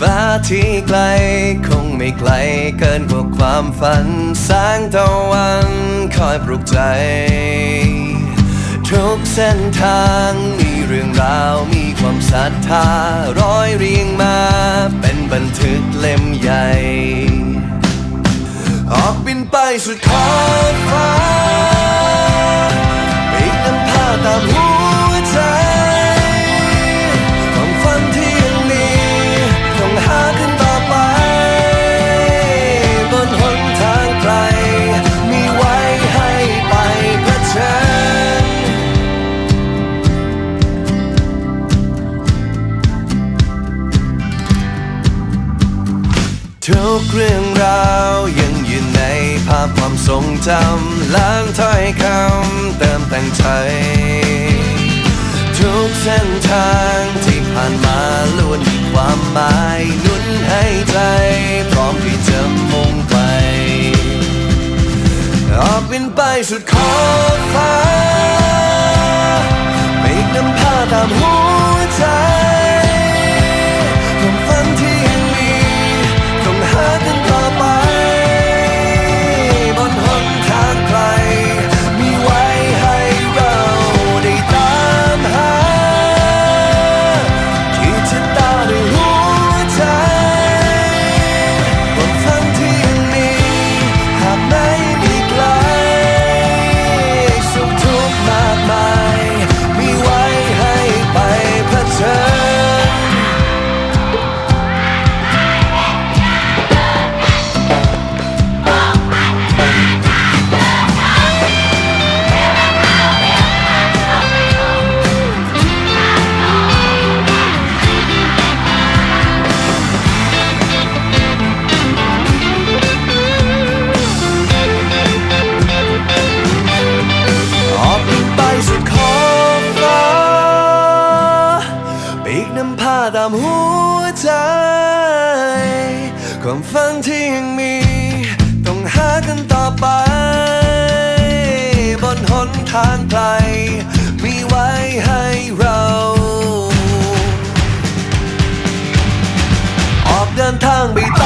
ฟ้าที่ไกล คงไม่ไกลเกินกว่าความฝัน แสงตะวันคอยปลุกใจ ทุกเส้นทางมีเรื่องราวมีความศรัทธา ร้อยเรียงมา เป็นบันทึกเล่มใหญ่ ออกบินไปสุดขอบฟ้า ทุกเรื่องราวยังอยู่ในภาพความทรงจำล้างถ้อยคำเติมแต่งใจทุกเส้นทางที่ผ่านมาล้วนมีความหมายนุ่นให้ใจพร้อมที่จะมุ่งไปออกบินไปสุดขอบฟ้าไม่นำพาตามหัวใจาตามหัวใจ ความฝันที่ยังมี ต้องหากันต่อไป บนหนทางไกลมีไว้ให้เรา ออกเดินทางไปตา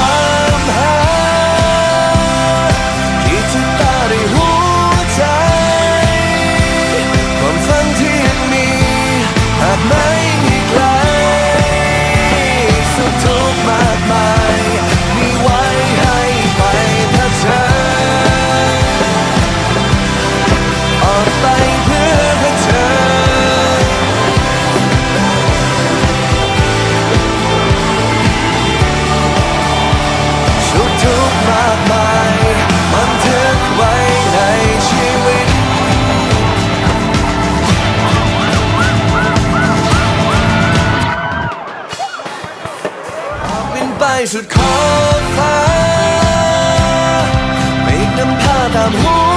ไปสุดขอบฟ้าไม่นำพาตามหั